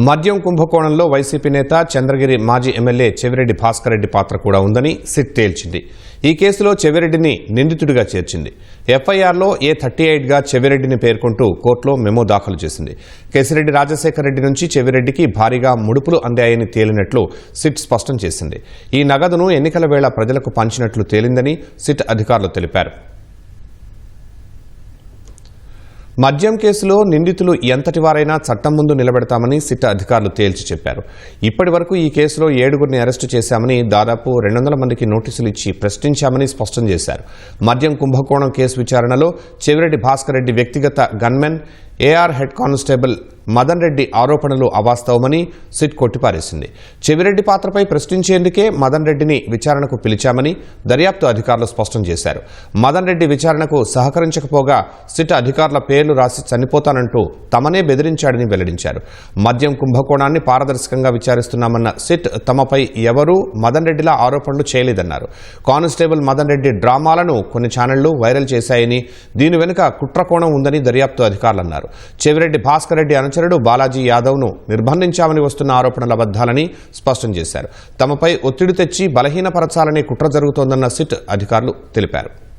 మద్యం కుంభకోణంలో వైసీపీ నేత చంద్రగిరి మాజీ ఎమ్మెల్యే చెవిరెడ్డి భాస్కర్ రెడ్డి పాత్ర కూడా ఉందని సిట్ తేల్చింది. ఈ కేసులో చెవిరెడ్డిని నిందితుడిగా చేర్చింది. ఎఫ్ఐఆర్లో ఏ థర్టీ ఎయిట్గా చెవిరెడ్డిని పేర్కొంటూ కోర్టులో మెమో దాఖలు చేసింది. కేసిరెడ్డి రాజశేఖర రెడ్డి నుంచి చెవిరెడ్డికి భారీగా ముడుపులు అందాయని తేలినట్లు సిట్ స్పష్టం చేసింది. ఈ నగదును ఎన్నికల వేళ ప్రజలకు పంచినట్లు తేలిందని సిట్ అధికారులు తెలిపారు. మద్యం కేసులో నిందితులు ఎంతటి వారైనా చట్టం ముందు నిలబెడతామని సిట్ అధికారులు తేల్చి చెప్పారు. ఇప్పటి వరకు ఈ కేసులో ఏడుగురిని అరెస్టు చేశామని దాదాపు రెండు వందల మందికి నోటీసులు ఇచ్చి ప్రశ్నించామని స్పష్టం చేశారు. మద్యం కుంభకోణం కేసు విచారణలో చెవిరెడ్డి భాస్కర్ రెడ్డి వ్యక్తిగత gunmen AR head constable Madan Reddy ఆరోపణలు అవాస్తవమని సిట్ కొట్టిపారేసింది చెవిరెడ్డి పాత్రపై ప్రశ్నించేందుకే మదన్ రెడ్డిని విచారణకు పిలిచామని దర్యాప్తు అధికారులు స్పష్టం చేశారు. మదన్ రెడ్డి విచారణకు సహకరించకపోగా సిట్ అధికారుల పేర్లు రాసి చనిపోతానంటూ తమనే బెదిరించాడని వెల్లడించారు. మద్యం కుంభకోణాన్ని పారదర్శకంగా విచారిస్తున్నామన్న సిట్ తమపై ఎవరూ మదన్ రెడ్డిలా ఆరోపణలు చేయలేదన్నారు. కానిస్టేబుల్ మదన్ రెడ్డి డ్రామాలను కొన్ని ఛానళ్ళు వైరల్ చేశాయని దీని వెనుక కుట్రకోణం ఉందని దర్యాప్తు అధికారులు అన్నారు చెవిరెడ్డి భాస్కర్ రెడ్డి అనుచరుడు బాలాజీ యాదవ్ను నిర్బంధించామని వస్తున్న ఆరోపణలు అబద్దాలని స్పష్టం చేశారు. తమపై ఒత్తిడి తెచ్చి బలహీనపరచాలనే కుట్ర జరుగుతోందన్న సిట్ అధికారులు తెలిపారు.